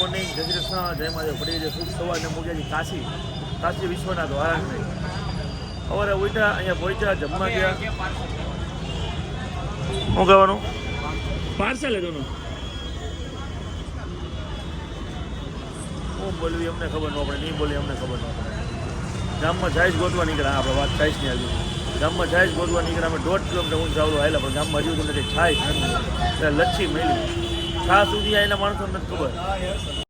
Morning જય કૃષ્ણ જય મહાદેવ. પડી શુભ સવારને મૂક્યા કાશી. કાશી વિશ્વનાથ વારાણસી સવારે ઉઠ્યા અહીંયા પહોંચ્યા જમવા ગયા. શું કહેવાનું? પાર્સલ હતું શું બોલવી અમને ખબર ન પડે નહીં બોલી અમને ખબર ન પડે. ગામમાં જાય જ ગોતવા નીકળ્યા આપણે વાત થાય જ નહીં હજુ. ગામમાં જાય જ ગોતવા નીકળ્યા અમે દોઢ કિલોમીટર ઊંચા આવડું આવેલા પણ ગામમાં હજુ તમને નથી. છાય એટલે લચ્છી મેળવી છા સુધી આવેલા માણસો નથી ખબર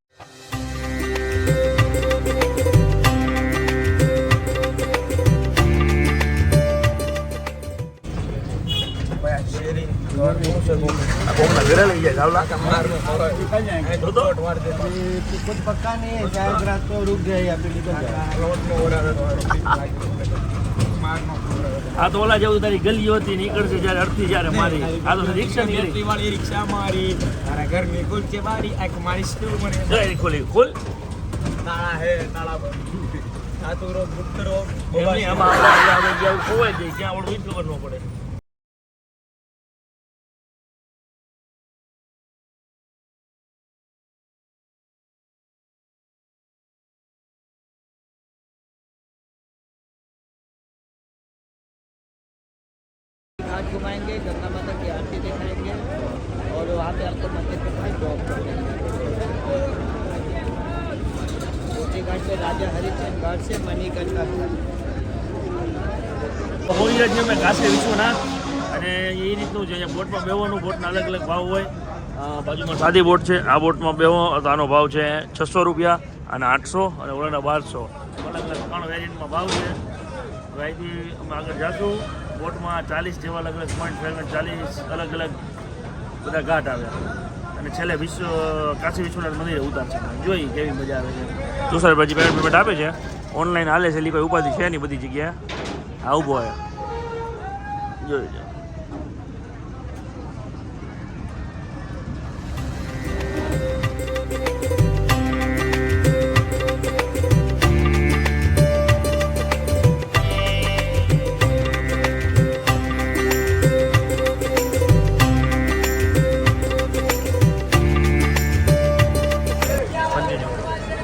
આ કોકના ઘરે લઈ જાય ચાવલા તો તો कुछ पक्का नहीं है शायद रात को रुक गए या फिर निकल जाए આ તો ઓલા જેવું તારી ગલીઓ હતી નીકળશે જ્યારે અડધી જ્યારે મારી. આ તો રિક્ષા નીકળી. વાળી રિક્ષા મારી તારા ઘરની કુલચે મારી આ મારી સ્ટોવ મને. જય ખોલી ખોલ. તાળા હે તાળા આ તો રો ગુપ્તરો એમની આમાં આપણે જેવું ખોવાઈ જાય ત્યાં આપણે ઈ ખબર પડે. घुमाएंगे गंगा माता की आरती दिखाएंगे और वहाँ पे आपको मंदिर पे भाई ड्रॉप कर देंगे छोटी घाट पे राजा हरिचंद घाट से मणिकर्ण का હોળીરાજ અમે કાશે વિશ્વનાથ અને એ રીતનું છે અહીંયા બોટમાં બેવાનું બોટના અલગ અલગ ભાવ હોય અ, બાજુમાં સાદી બોટ છે આ બોટમાં બેવો તો આનો ભાવ છે છસો રૂપિયા અને આઠસો અને ઓલાના બારસો અલગ અલગ ત્રણ વેરિયન્ટમાં ભાવ છે હવે અહીંથી અમે આગળ જાશું બોટમાં ચાલીસ જેવા અલગ અલગ પોઈન્ટ ફેરવે ચાલીસ અલગ અલગ બધા ઘાટ આવ્યા અને છેલ્લે વિશ્વ કાશી વિશ્વનાથ મંદિરે ઉતાર છે. જોઈ કેવી મજા આવે છે. પછી પેમેન્ટ પેમેન્ટ આપે છે. ઓનલાઈન હાલે છે એટલે કોઈ ઉપાધિ છે નહીં બધી જગ્યાએ? આ ઊભો હોય. જોઈ લો.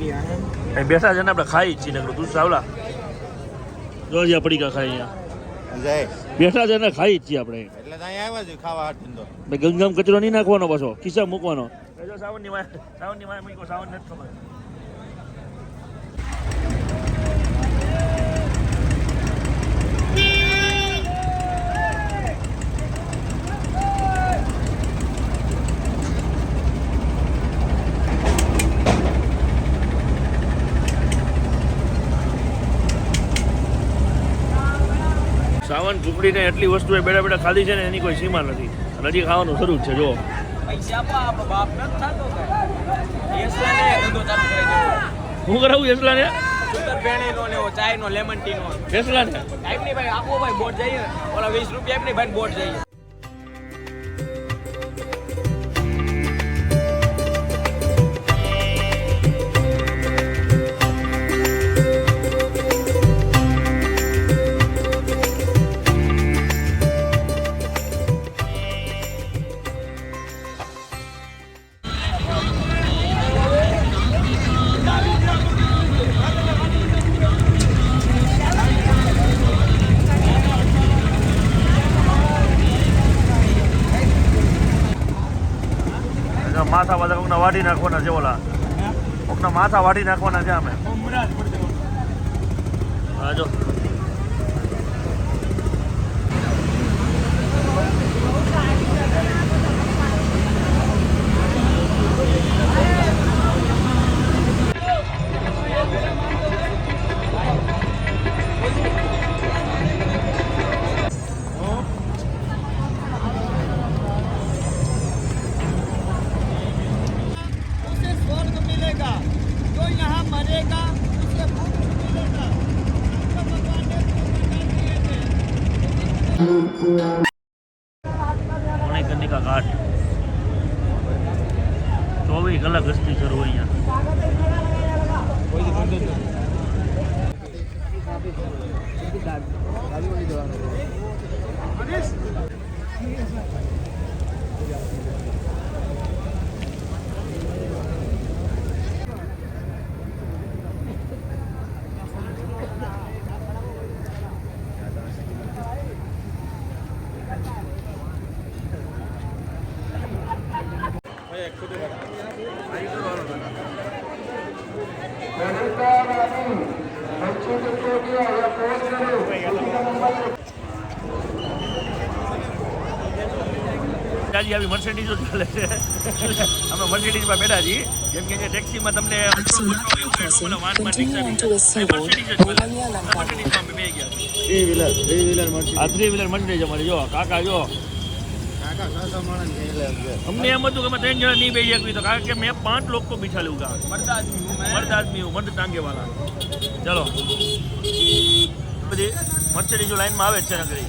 અહીં બેઠા છે ને આપણે ખાઈ જ છીએ નકરું તું સાવલા જો જ્યાં પડીકા ખાઈ અહીંયા બેઠા છે ને ખાઈ જ છીએ આપણે એટલે અહીંયા આવ્યા છે ખાવા હાથ ગંગામ કચરો નહીં નાખવાનો પાછો. ખિસ્સા મૂકવાનો. સાવનની વાય સાવનની વાય મૂકો સાવન નથી ખબર. સાવન એટલી એટલી એ બેડા બેડા ખાધી છે ને એની કોઈ સીમા નથી. અને હજી ખાવાનું શરૂ છે જો. હું કરાવું યસલાને યસલાને ભાઈ આપો ભાઈ બોટ જઈએ. ઓલા વીસ રૂપિયા આપ નહીં ભાઈ બોટ જઈએ. માથા બધા કોકના વાઢી નાખવાના છે ઓલા. કોકના માથા વાઢી નાખવાના છે અમે હા જો મણિકર્ણિકા ઘાટ. ચોવીસ કલાક ગસ્તી શરૂ હોય અહીંયા. ગાડી આવી મર્સિડીઝો ચાલે છે. અમે મર્સિડીઝમાં બેઠા છીએ. જેમ કે જે ટેક્સીમાં તમને આ થ્રી વ્હીલર મર્સિડીઝ અમારી જો કાકા જો. કાકા છસો માણસ અમને એમ હતું કે અમે ત્રણ જણા નહીં બેસી શકવી તો કારણ કે મેં પાંચ લોકો પીછા લેવું કા મર્દ આદમી હું મર્દ ટાંગે વાળા ચલો. બધી મર્સિડીઝો લાઈનમાં આવે જ છે નગરી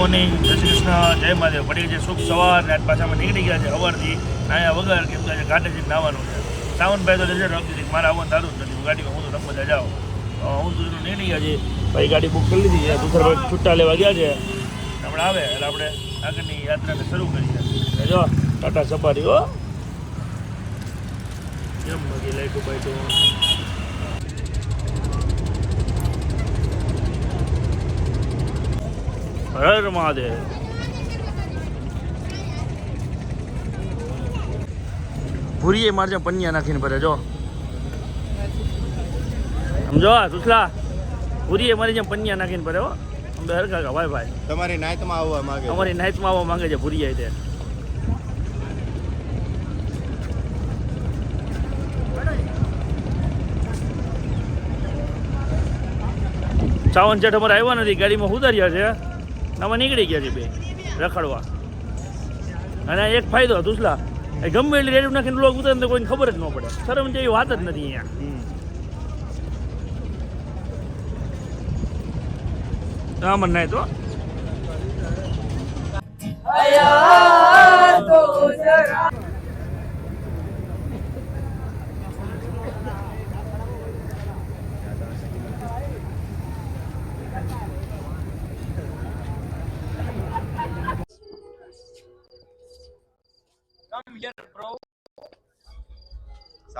ગુડ જય શ્રી કૃષ્ણ, જય મહાદેવ. પડી છે શુભ સવાર ને પાછા અમે નીકળી ગયા છે સવારથી નાયા વગર કેમ કે ઘાટે જઈને નાવાનું છે. સાવનભાઈ તો જશે રાખી મારા આવવાનું થતું જ નથી. હું ગાડીમાં હું તો રમવા જાઉં. હું તો નીકળી ગયા છે ભાઈ ગાડી બુક કરી લીધી છે. દુસરભાઈ છૂટા લેવા ગયા છે. હમણાં આવે એટલે આપણે આગળની યાત્રાને શરૂ કરીએ. જો ટાટા સફારી હો. કેમ બધી લાઈટો બાઈટો? હર મહાદેવ ભૂરીએ મારજે પન્યા નાખીને ભરે જો. સમજો સુસલા ભૂરીએ મારી જેમ પન્યા નાખીને ભરે હો. અમે હરખા કા ભાઈ ભાઈ. તમારી નાઈટમાં આવવા માંગે. અમારી નાઇટમાં આવવા માંગે છે ભૂરીએ તે. સાવન જેઠ અમારે આવ્યા નથી ગાડીમાં ઉતાર્યા છે. આમાં નીકળી ગયા છે બે રખડવા. અને એક ફાયદો દુસલા એ ગમે એટલી રેડિયો નાખીને લોક ઉતરે ને તો કોઈને ખબર જ ન પડે. શરમ જેવી વાત જ નથી અહીંયા. હા મને નહીં તો.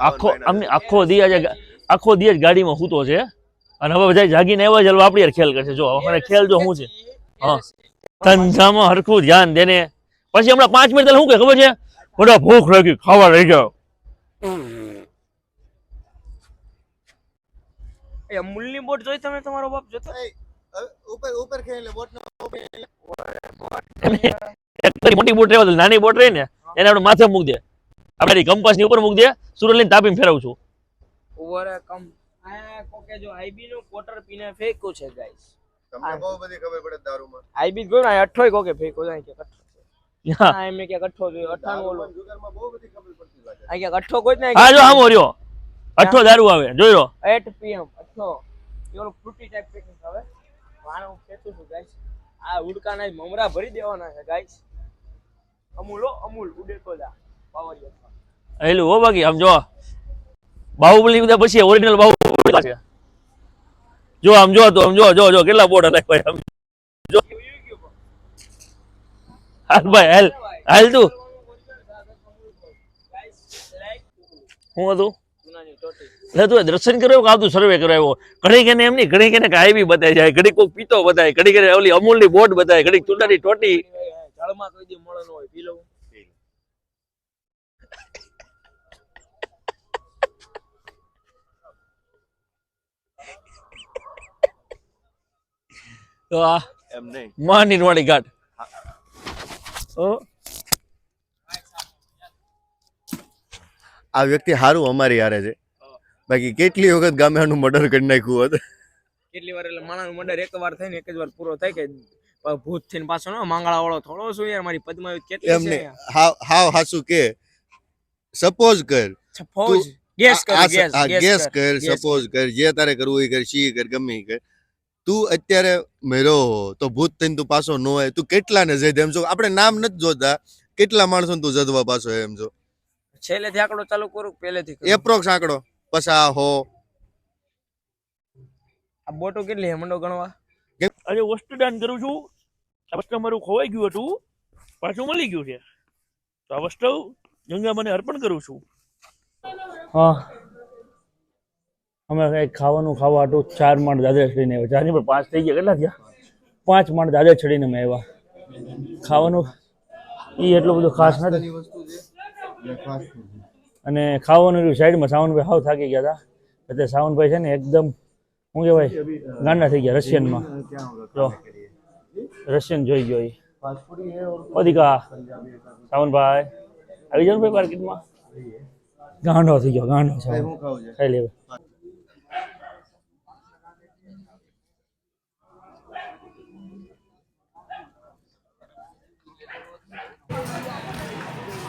આખો અમે આખો દી આજે આખો દી જ ગાડીમાં સૂતો છે. અને હવે બધા જાગીને આવ્યા છે એટલે આપણી યાર ખેલ કરશે. જો અમારે ખેલ જો શું છે? હા. ધંધામાં હરખું ધ્યાન દેને. પછી હમણાં પાંચ મિનિટ શું કે ખબર છે? બધા ભૂખ લાગી ખાવા લઈ જાઓ એ અમૂલની બોટ જોઈ તમે તમારો બાપ જોતો? ઉપર ઉપર ખેલે બોટ નો મોટી બોટ રહેવા નાની બોટ રહી ને એને આપણે માથે મૂક દે. આપણે કંપાસની ઉપર મૂક દે સુરત લઈને તાપીને ફેરવું છું ઓવર કમ. આ કોકે જો આઈબી નું ક્વાર્ટર પીને ફેંક્યું છે ગાઈસ તમને બહુ બધી ખબર પડે દારૂમાં. આઈબી ગયો ને અઠોય કોકે ફેંક્યો જાય કે કઠ્ઠો હા. એમ કે કઠ્ઠો જોયો અઠ્ઠાનું ઓલો. જુગારમાં બહુ બધી ખબર પડતી લાગે આ કે કઠ્ઠો કોઈ જ નહીં હા જો આમ રહ્યો અઠ્ઠો દારૂ આવે જોઈ લો. 8 પીએમ અઠ્ઠો. એ ઓલો ફ્રૂટી ટાઈપ પેકિંગ આવે. વાણ હું કહેતું છું ગાઈસ આ ઉડકાના જ મમરા ભરી દેવાના છે ગાઈસ અમૂલો અમૂલ ઉડે એલું હો બાકી આમ જો બાહુબલી બધા પછી ઓરિજિનલ બાહુબલી છે. જો આમ જો તો આમ જો જો જો કેટલા બોર્ડ હતા ભાઈ આમ જો. હાલ ભાઈ હાલ હાલ તું. હું હતું? એટલે તું દર્શન કર્યો કે આવતું સર્વે કરાવ્યો ઘણી કેને એમ નહીં ઘણી કેને કાંઈ બી બતાવી જાય ઘડી કોઈક પીતો બતાય ઘડી કેને ઓલી અમૂલની બોટ બતાય ઘડી ચૂંટાની ટોટી. જળમાં કોઈ દી મળે હોય પી લઉં. તો આ એમ નહીં. મહાનિર્વાણી ઘાટ ઓ. આ વ્યક્તિ સારું અમારી હારે છે. બાકી કેટલી વખત ગામે આનું મર્ડર કરી નાખ્યું હોત. કેટલી વાર એટલે માણસ મર્ડર એક વાર થાય ને એક જ વાર પૂરો થાય કે ભૂત થઈને પાછો ન માંગળા વાળો થોડો શું યાર મારી પદ્માવત કેટલી એમ છે નહીં. હાવ હાવ હાસુ કે. સપોઝ કર. સપોઝ ગેસ કર ગેસ કર સપોઝ કર. જે તારે કરવું એ કર સી કર ગમે કર. તું અત્યારે મેરો તો ભૂત થઈને તું પાછો ન હોય તું કેટલાને જઈ એમ છો આપણે નામ નથી જોતા. કેટલા માણસો તું જદવા પાછો એમ છો છેલ્લેથી આંકડો ચાલુ કરું કે પહેલેથી એપ્રોક્સ આંકડો. પસા હો. આ બોટો કેટલી હે મંડો ગણવા? આજે વસ્તુ દાન કરું છું. આ વસ્તુ મારું ખોવાઈ ગયું હતું. પાછું મળી ગયું છે. તો આ વસ્તુ ગંગા મને અર્પણ કરું છું. હા. અમે કંઈક ખાવાનું ખાવા હતું? ચાર માણ દાદા ચડીને આવ્યા. ચારની પર પાંચ થઈ ગયા. કેટલા થયા? પાંચ માણ દાદા ચડીને અમે આવ્યા. ખાવાનું? એ એટલું બધું ખાસ નથી. અને ખાવાનું રહ્યું. સાઈડમાં સાવનભાઈ હાવ થાકી ગયા હતા. એટલે સાવનભાઈ છે ને એકદમ શું કહેવાય ગાંડા થઈ ગયા રશિયનમાં. જો રશિયન જોઈ ગયો એ અધિકા સાવનભાઈ. આવી જાવ ભાઈ માર્કેટમાં? ગાંડો થઈ ગયો ગાંડો ખાઈ લેવે.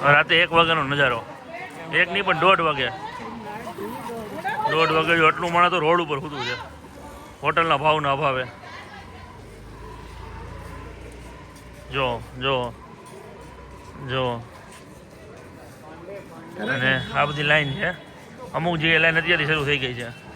રાતે એક વાગ્યાનો નજારો. એક નહીં, પણ દોઢ વાગે. દોઢ વાગે જો આટલું માણસ તો રોડ ઉપર સૂતું છે. હોટલના ભાવના અભાવે. જો જો જો. અને આ બધી લાઈન છે. અમુક જગ્યાએ લાઈન અત્યારથી શરૂ થઈ ગઈ છે.